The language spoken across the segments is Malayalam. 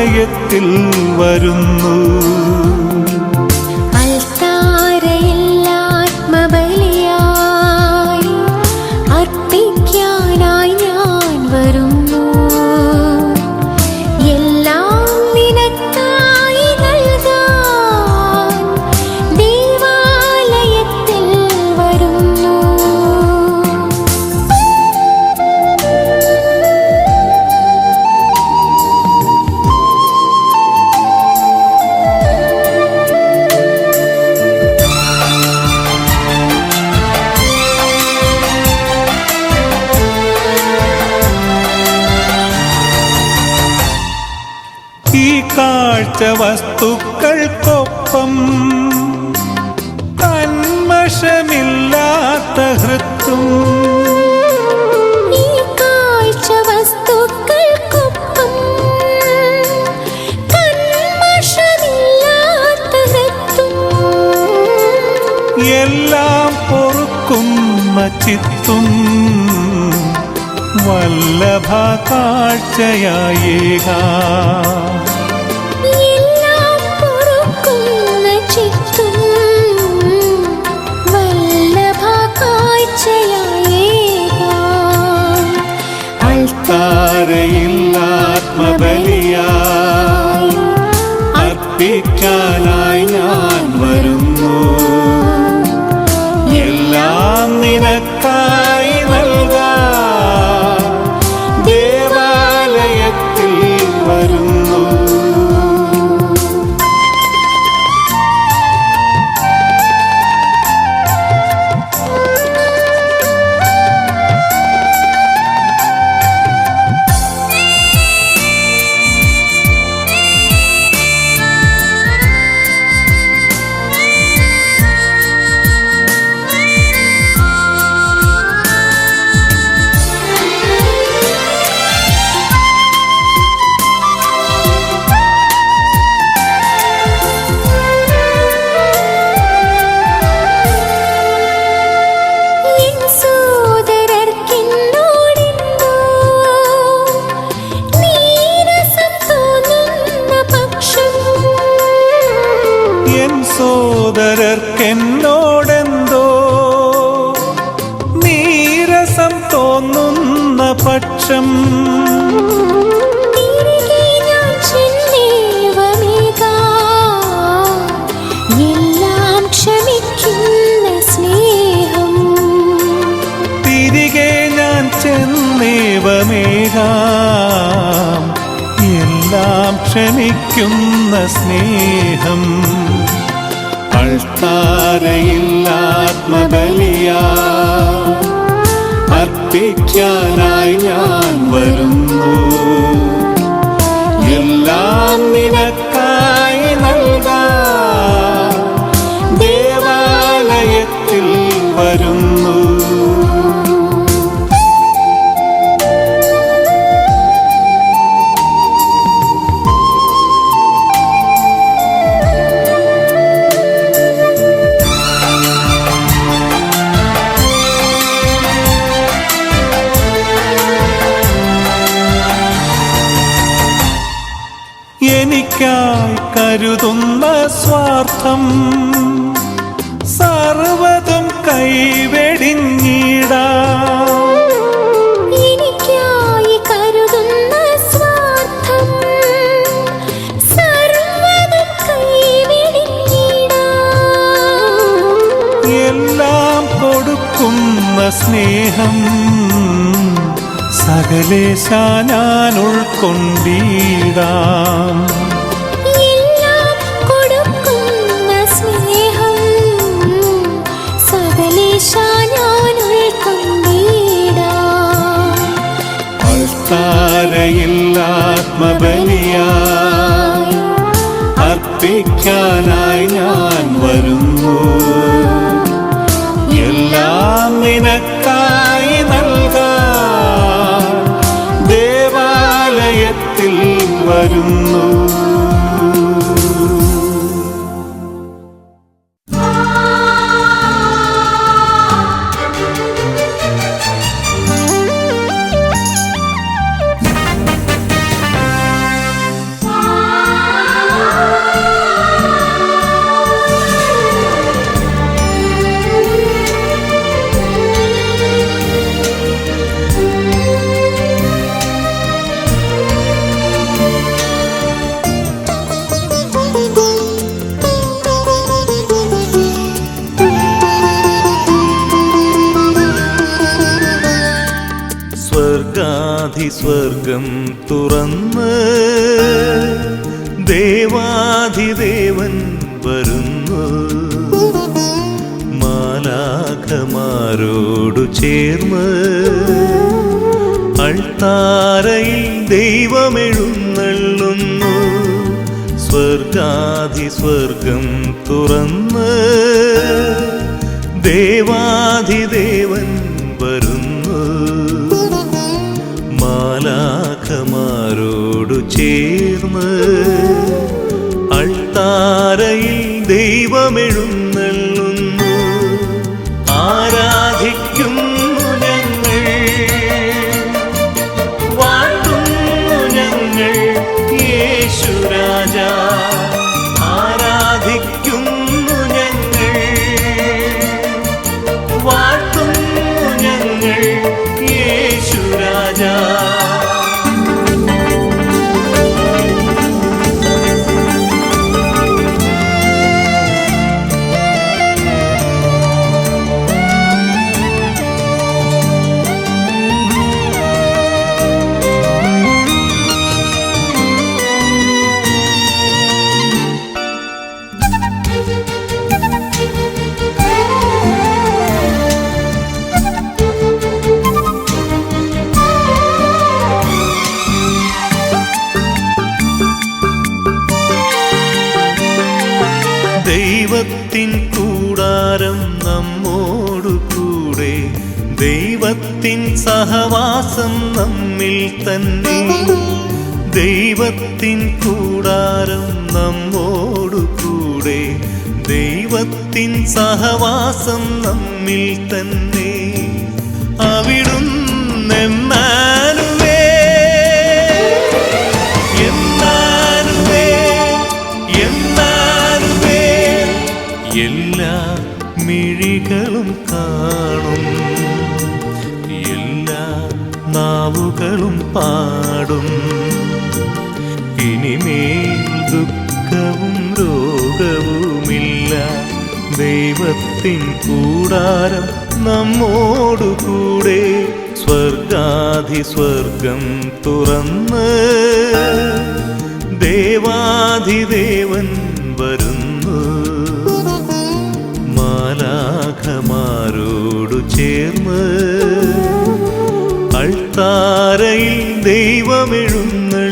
ദേവാലയത്തിൽ വരുന്നു. ചിത്തും വല്ലഭ കാഴ്ചയായേകാ. താരയില്ലാത്മബലിയായി അർപ്പിക്കാനായി പക്ഷം. എല്ലാം ക്ഷമിക്കുന്ന സ്നേഹം. തിരികെ ഞാൻ ചെന്നേവമേകാം. എല്ലാം ക്ഷമിക്കുന്ന സ്നേഹം. അൾത്താരയില്ലാത്മബലിയാ. അർപ്പിക്കാനായി ഞാൻ വരുന്നു. എല്ലാം നിനക്കായി കരുതുന്ന സ്വാർത്ഥം സർവതും കൈവെടിഞ്ഞിട എനിക്കായി കരുതുന്ന സ്വാർത്ഥം സർവതും കൈവെടിഞ്ഞിടാം. എല്ലാം കൊടുക്കുന്ന സ്നേഹം സകലേശ ഞാൻ ഉൾക്കൊണ്ടിടാം സകലേശ ഞാൻ ഉൾക്കൊണ്ടിടാം. അൾത്താരയില്ലാത്മബലിയായി സ്വർഗാധിസ്വർഗം തുറന്ന് ദേവാധിദേവൻ വരുന്നു. മാലാഖമാരോടു ചേർന്ന് അൾത്താരയിൽ ദൈവമെഴുന്നള്ളുന്നു. സ്വർഗാധി സ്വർഗം തുറന്ന് ദേവാധിദേവൻ ചേർന്ന് അൾത്താരയിൽ ദൈവമെഴുന്നള്ളുന്നു ദൈവത്തിൻ കൂടാരം നമ്മോടു കൂടെ. ദൈവത്തിൻ സഹവാസം നമ്മിൽ തന്നെ. ദൈവത്തിൻ കൂടാരം നമ്മോടു കൂടെ. ദൈവത്തിൻ സഹവാസം നമ്മിൽ തന്നെ. അവിടുന്നെമ്മാനുവേ കാണും. എല്ലാ നാവുകളും പാടും. ഇനിമേൽ ദുഃഖവും രോഗവുമില്ല. ദൈവത്തിൻ കൂടാരം നമ്മോടുകൂടെ സ്വർഗാധി സ്വർഗം തുറന്ന് ദേവാധിദേവൻ ചേർന്ന് അൾത്താരയിൽ ദൈവമെഴുന്നള്ളുന്നു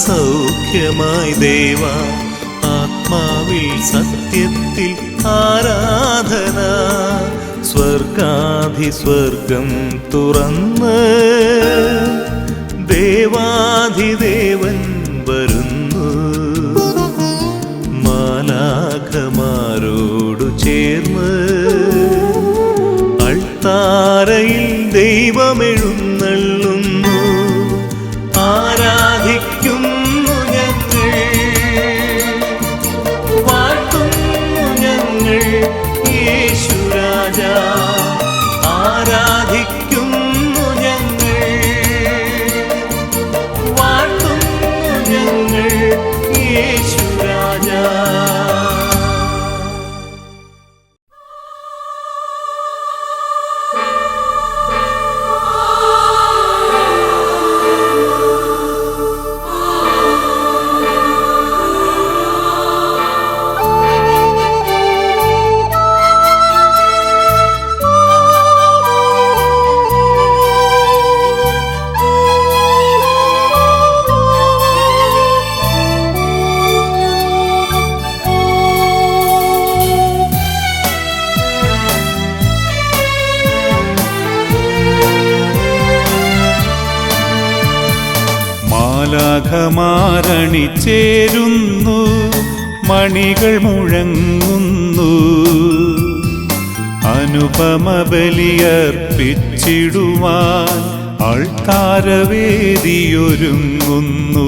സൗഖ്യമായി ദേവ ആത്മാവിൽ സത്യത്തിൽ ആരാധന സ്വർഗാധിസ്വർഗം തുറന്ന് ദേവാധിദേവൻ വരുന്നു. മാലാഖമാരോടു ചേർന്ന് അൾത്താരയിൽ ദൈവമെഴുന്നള്ളുന്നു മാലാഖമാരണിച്ചേരുന്നു മണികൾ മുഴങ്ങുന്നു. അനുപമ ബലിയർപ്പിച്ചിടുവാൻ അൾത്താരവേദിയൊരുങ്ങുന്നു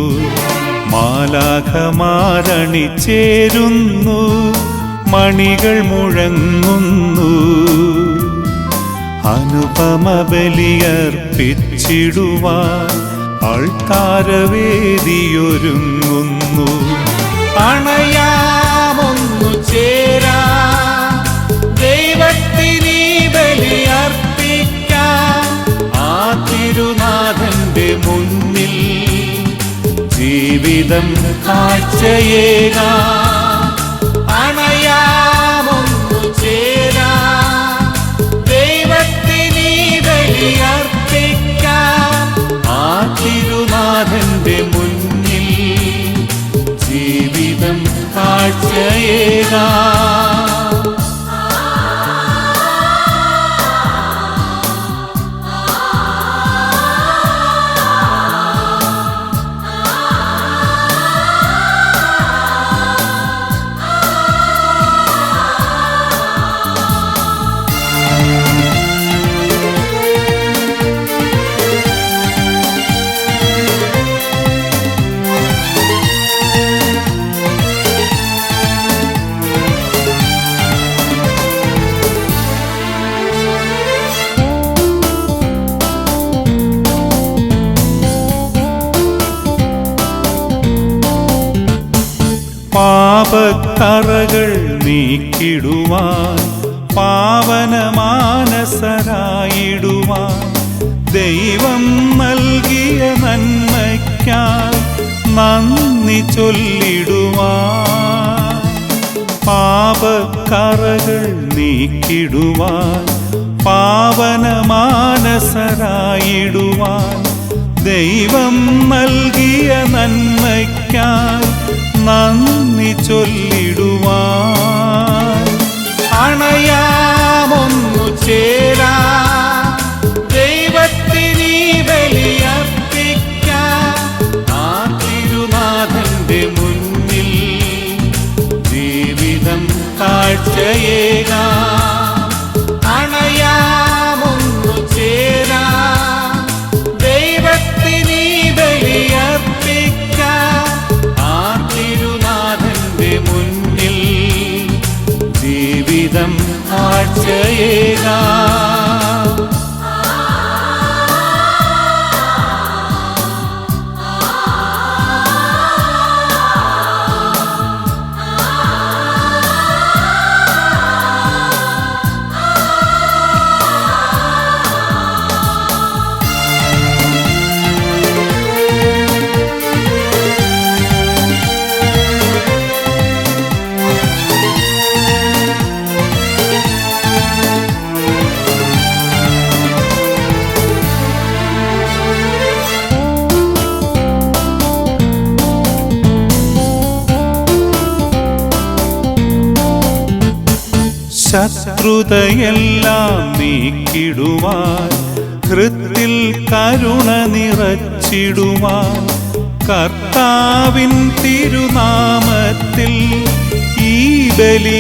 മാലാഖമാരണിച്ചേരുന്നു മണികൾ മുഴങ്ങുന്നു. അനുപമ ബലിയർപ്പിച്ചിടുവാൻ അൾത്താരവേദിയൊരുങ്ങുന്നു അണയാമൊന്നു ചേരാ. ദൈവത്തിനീ ബലിയർപ്പിക്കാം ആ തിരുനാഥന്റെ മുന്നിൽ ജീവിതം കാഴ്ചയേക. അണയാമൊന്നു ചേരാ. ദൈവത്തിനീ ബലിയർപ്പിക്കാം കാഴ്ചയേകാം പാപക്കറകൾ നീക്കിടുവാൻ പാവനമാനസരായിടുവാൻ ദൈവം നൽകിയ നന്മയ്ക്കായി നന്ദി ചൊല്ലിടുവാൻ പാപക്കറകൾ നീക്കിടുവാൻ പാവനമാനസരായിടുവാൻ ദൈവം നൽകിയ നന്മയ്ക്കായി നന്ദി ചൊല്ലിടുവാൻ അണയാമൊന്നു ചേരാ. ദൈവത്തിനീ ബലിയർപ്പിക്കാം. ആ തിരുനാഥന്റെ മുന്നിൽ ജീവിതം കാഴ്ചയേകാം കാഴ്ചയേകാം ശത്രുതയെല്ലാം നീക്കിടുവാൻ ഹൃത്തിൽ കരുണ നിറച്ചിടുവാൻ കർത്താവിൻ തിരുനാമത്തിൽ ഈ ബലിയേകിടുവാൻ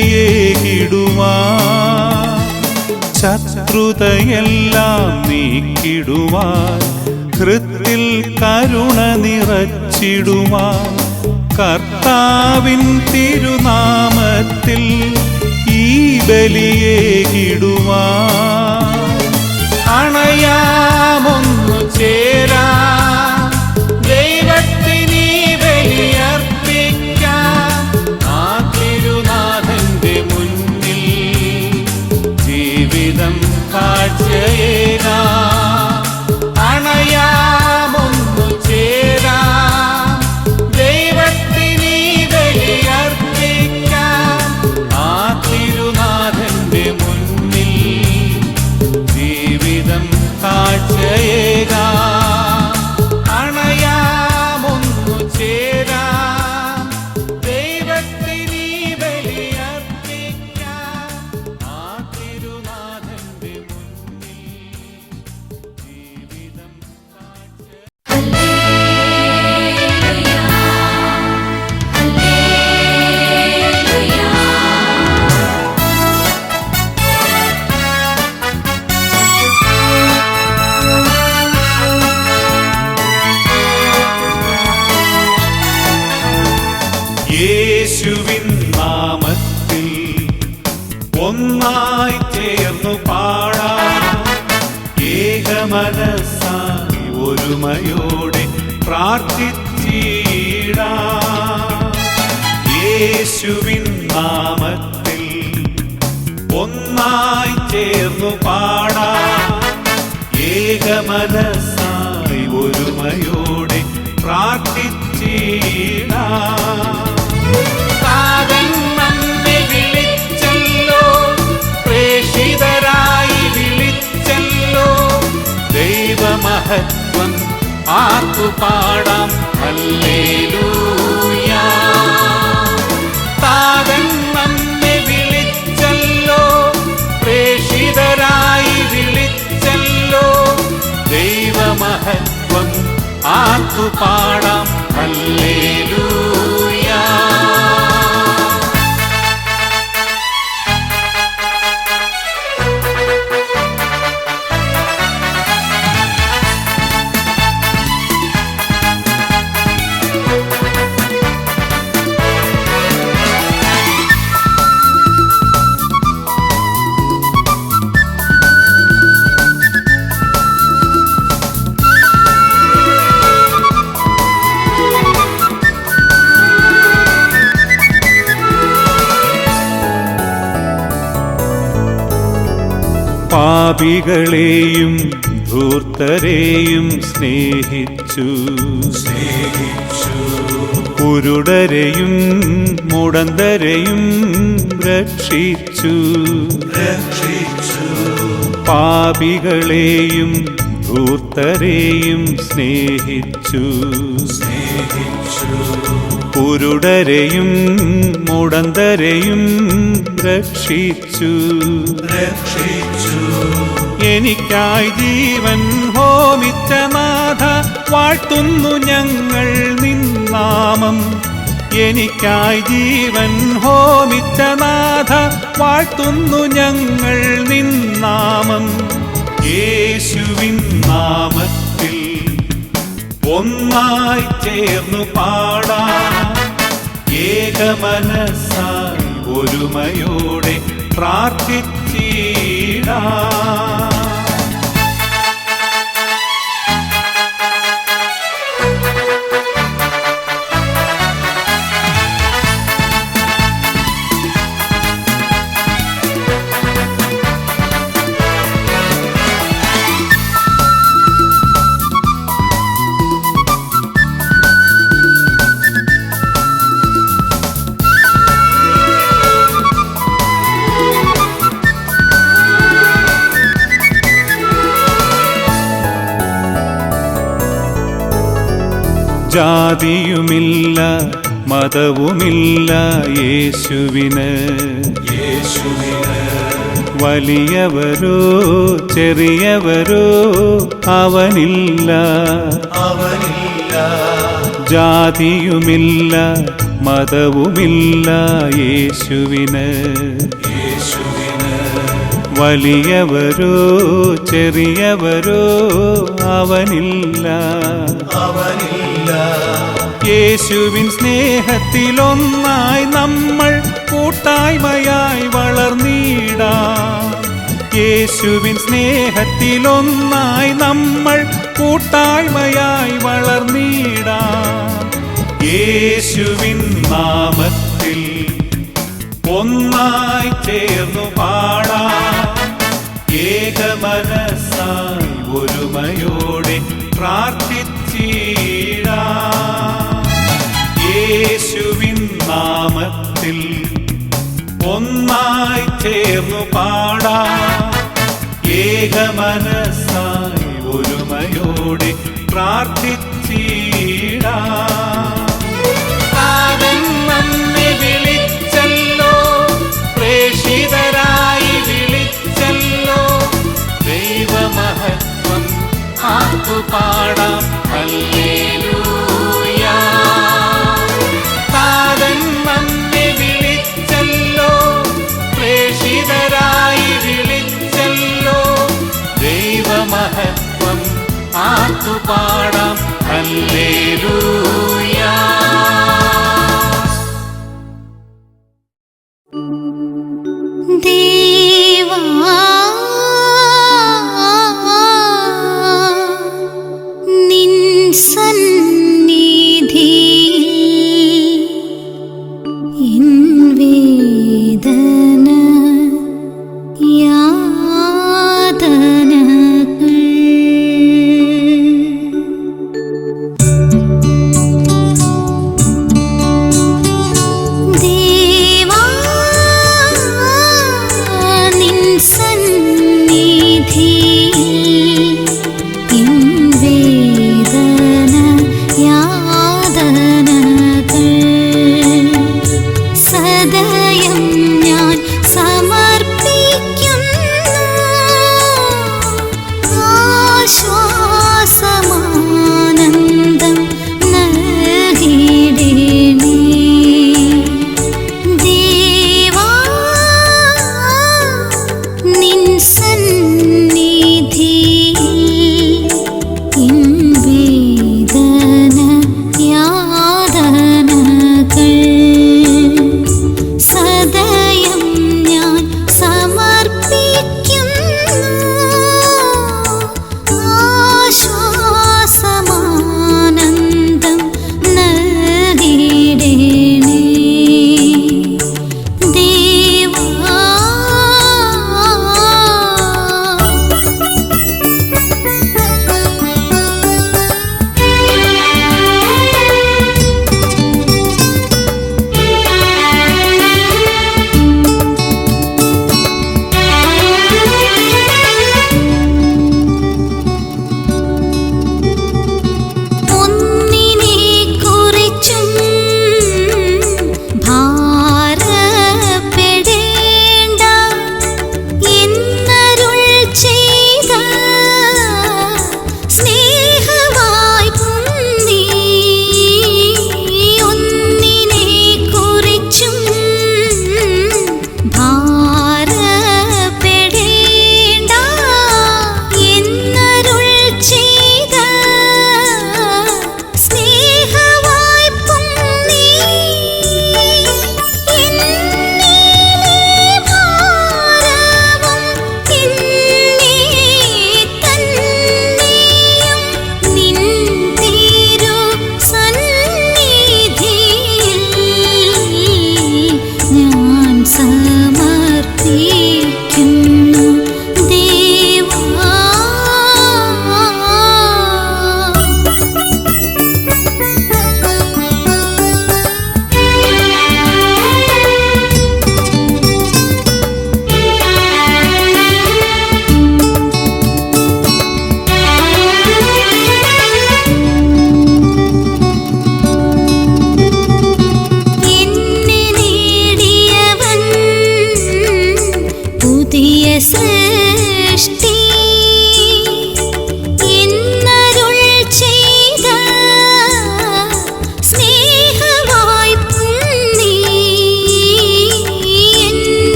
ശത്രുതയെല്ലാം നീക്കിടുവാൻ ഹൃത്തിൽ കരുണ നിറച്ചിടുവാൻ കർത്താവിൻ തിരുനാമത്തിൽ ഈ ബലിയേകിടുവാൻ അണയാമൊന്നു ചേരാം യേശുവിൻ നാമത്തിൽ ഒന്നായി ചേർന്നു പാടാം. ഏകമനസായി ഒരുമയോടെ പ്രാർത്ഥിച്ചിടാം. യേശുവിൻ നാമത്തിൽ ഒന്നായി ചേർന്നു പാടാം. ഏകമനസായി ഒരുമയോടെ പ്രാർത്ഥിച്ചിടാം. ദൈവമഹത്വം ആർക്കു പാടാം. ഹല്ലേലൂയ. താതൻ നമ്മെ വിളിച്ചല്ലോ പ്രേഷിതരായി വിളിച്ചല്ലോ. ദൈവമഹത്വം ആർക്കു പാടാം. പാപികളെയും ധൂർത്തരെയും സ്നേഹിച്ചു. കുരുടരെയും മുടന്തരെയും രക്ഷിച്ചു. പാപികളെയും ധൂർത്തരെയും സ്നേഹിച്ചു. സ്നേഹിച്ചു കുരുടരെയും മുടന്തരെയും രക്ഷിച്ചു രക്ഷിച്ചു. എനിക്കായി ജീവൻ ഹോമിച്ച നാഥ വാഴ്ത്തുന്നു ഞങ്ങൾ നിന്നാമം എനിക്കായി ജീവൻ ഹോമിച്ച നാഥ വാഴ്ത്തുന്നു ഞങ്ങൾ നിന്നാമം യേശുവിൻ നാമത്തിൽ ഒന്നായി ചേർന്നു പാടാം. ഏകമനസായി ഒരുമയോടെ പ്രാർത്ഥിച്ചിടാം. ജാതിയുമില്ല മതവുമില്ല യേശുവിന്. വലിയവരോ ചെറിയവരോ അവനില്ല. അവനില്ല ജാതിയുമില്ല മതവുമില്ല യേശുവിന്. വലിയവരോ ചെറിയവരോ അവനില്ല അവനില്ല. യേശുവിൻ സ്നേഹത്തിലൊന്നായി നമ്മൾ കൂട്ടായ്മയായി വളർന്നിടാം. യേശുവിൻ സ്നേഹത്തിലൊന്നായി നമ്മൾ കൂട്ടായ്മയായി വളർന്നിടാം. യേശുവിൻ നാമത്തിൽ ഒന്നായി ചേർന്നു പാടാം. ഏകമനസായി ഒരുമയോടെ പ്രാർത്ഥിച്ചിടാം ചേർന്നു ഏക മനസ്സായി ഒരുമയോടെ പ്രാർത്ഥിച്ചീടാ. താതൻ పాడాం హల్లెలూయా